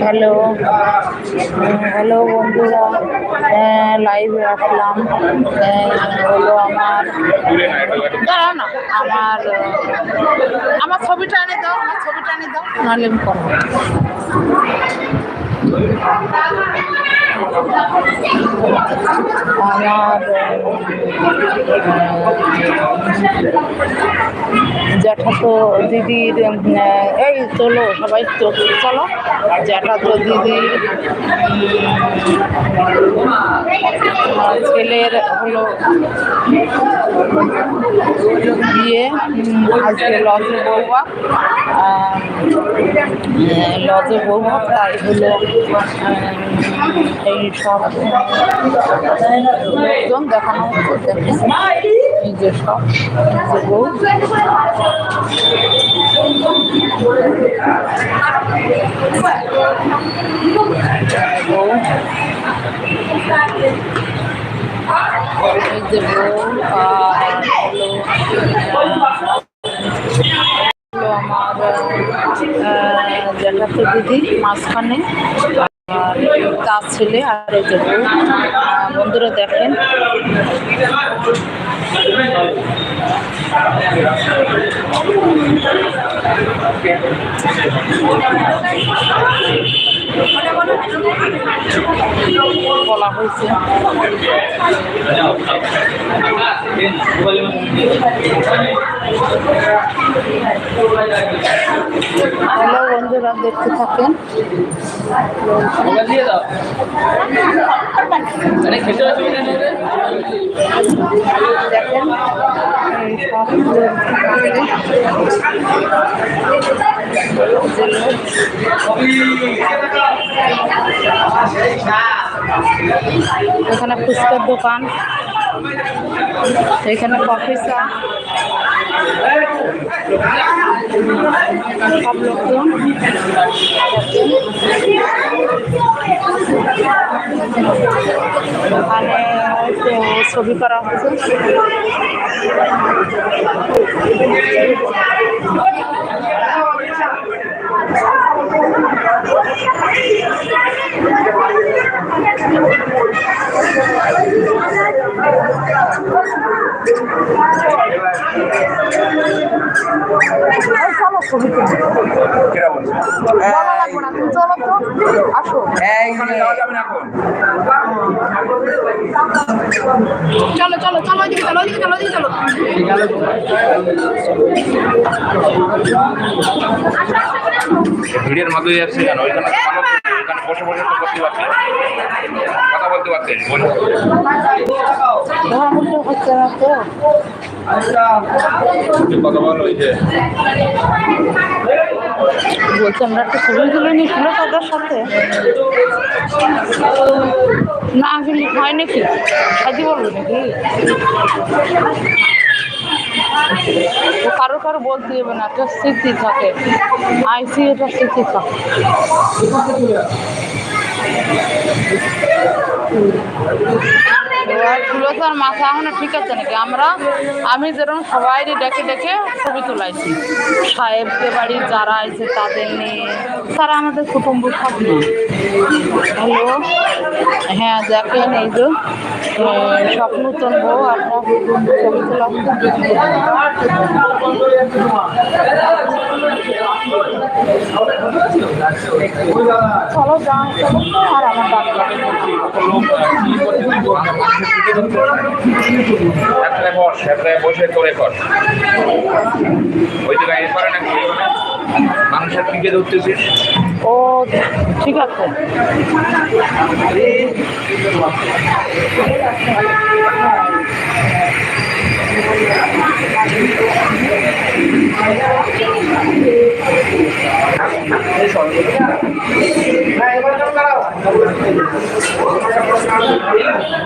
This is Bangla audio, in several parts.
হ্যালো। হ্যালো বন্ধুরা লাইভে আসলাম। আহ, হলো আমার দাঁড়াও না আমার আমার ছবিটা এনে দাও আমার ছবিটা এনে দাও। নাহলে আমি করব। আমার জ্যাঠাতো দিদির এই চলো সবাই চলো। জ্যাঠাতো দিদির ছেলের হলো বিয়ে আজকে বৌবা আহ, লজে বৌবা তাই হলো এই সব লোকজন দেখানো হচ্ছে। যে সব যে বউ যে বউ, আর হলো হলো আমার আহ, জ্যাঠাতো দিদি মাঝখানে তার ছেলে আর এই যে বন্ধুরা দেখেন। বলা হয়েছে। হ্যালো বন্ধুরা দেখতে থাকেন। দেখেন। সব এখানে ফুচকার দোকান এখানে কফি চা সব লোকজন ওখানে ছবি করা হচ্ছে। চলো চলো চলো চলো চলো ওইদিকে চলো ওইদিকে চলো ওইদিকে চলো ভিডিওর মাধ্যমে যাচ্ছে কেন? ওইখানে বসে বসে তো করতে পারছি কথা বলতে পারছিস বলো ধরা মুখে হচ্ছে না তো একটু কথা বলো ওই যে। বলছি আমরা একটা ছবি তুলে নিয়েছিল তাদের সাথে। না কিন্তু হয় নাকি? সাজি বলব নাকি? কারও কারও বলতে হবে না একটা স্মৃতি থাকে। আইসি এটা স্মৃতি থাকে। এবার সুলতার মাথা এখনও ঠিক আছে নাকি? আমরা, আমি যেরকম সবাই ডেকে ডেকে ছবি তোলাইছি। সাহেবকে বাড়ি যারা আছে তাদের নিয়ে। তারা আমাদের কুটুম্ব সব হ্যালো? হ্যাঁ দেখেন এই যে সব নতুন বউ আমরা ছবি তোলা চলো যান আর আমার ডাক্তার একখানে বস একখানে বসে করে কর ওই জায়গায় করে না মানুষের দিকে ধরতেছিস ও, ঠিক আছে। সর্বদা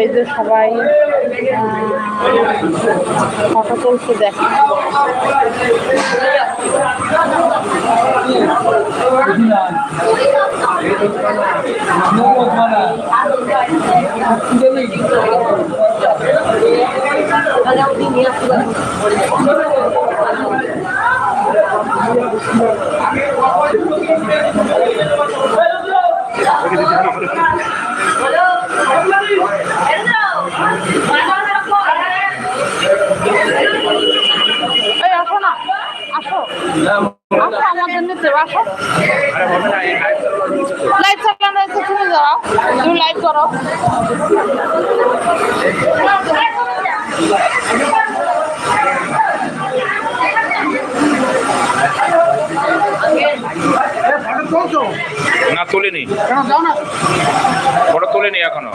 এই যে সবাই ফটো তুলছে দেখে। এই আসো না আসো আসো আমাদের নিতে আসো আরে হবে না এই লাইভ লাইট চালানো আছে তুমি যাও তুমি লাইট করো। না তুলিনি ফটো তুলিনি এখনও।